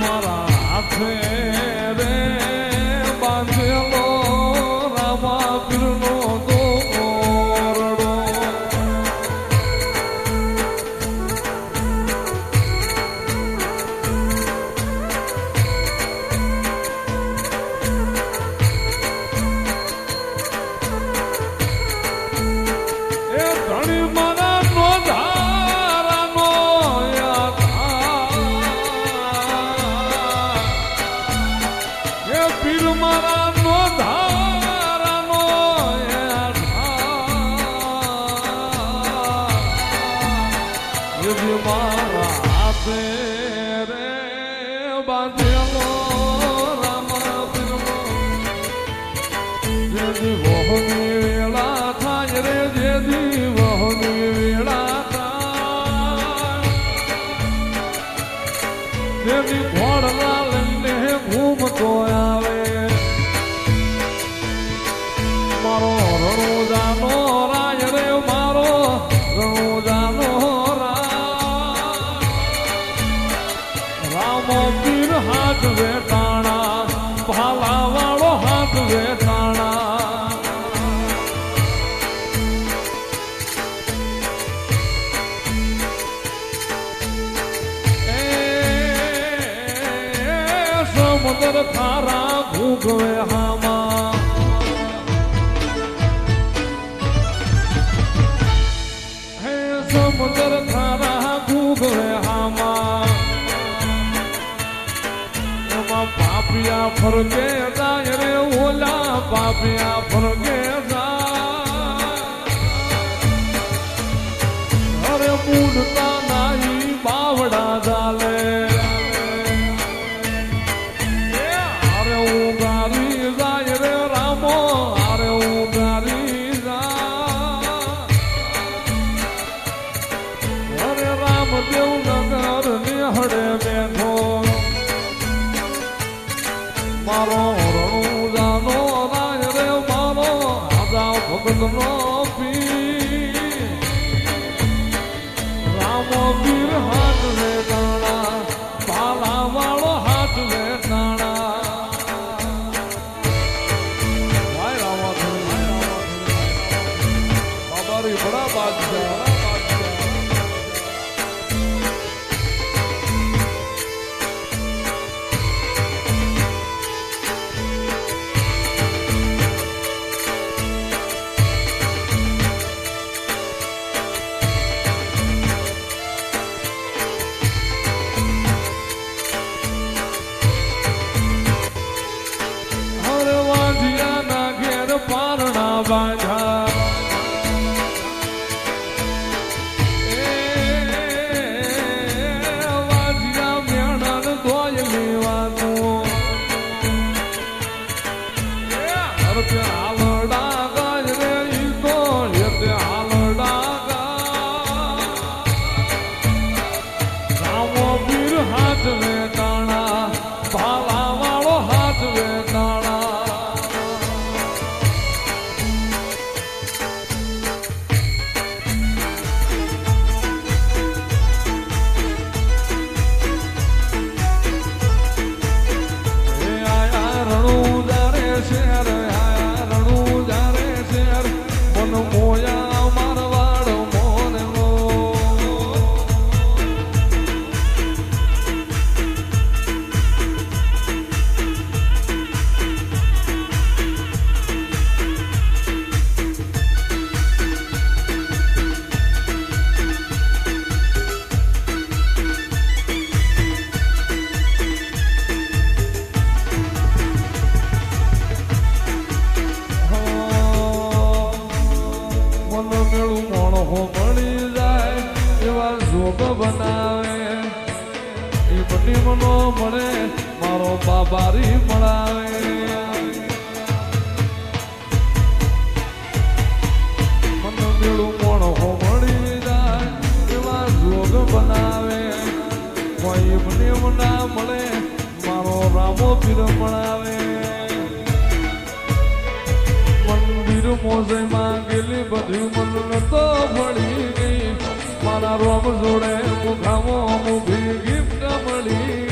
મારા ફેરે જે મારા હાથે રે બાંધેલો રામ પીરનો. જેથી વહુની વેળા થાય રે જેથી વહુની મારો રણુજાનો રાય થારા ભૂગવે હામા હે સમુદ્ર થારા ભૂગવે હામા એમાં બાપિયા ફરગે જાય રે ઓલા બાપિયા ફરકે અરે રામદેવ નગર નિહળે બેઠો મારો રણુજાનો રાય રે મારો આજા ભગતનો પીર રામો પીર હાથ વેટાણા પાલા વાળો હાથ વેટાણા ભાઈ રામા બાબારી બડા બાદશાહ Savannah. મન મેળું મોણો મળી જાય એવા જોગ બનાવે. એ બની મનો મળે, મારો બાબારી મળાવે. મન મેળું મોણો મળી જાય એવા જોગ બનાવે. કોઈ મને ના મળે, મારો રામો પીર મળાવે મોજે માંગેલી બધી મન તો ભળી ગઈ. મારા રોમ જોડે મુખામો મુભી ગિફ્ટ મળી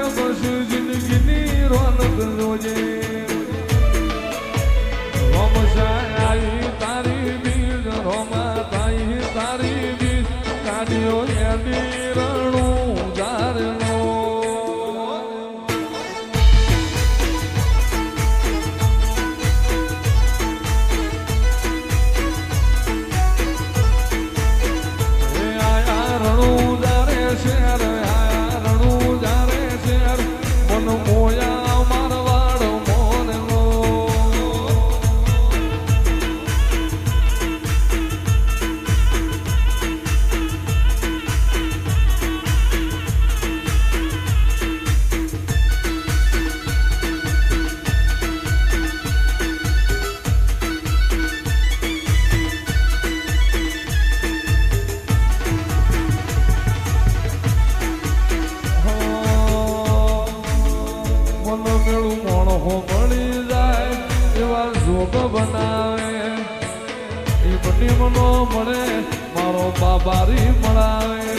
મળે મારો બાબારી મળાવે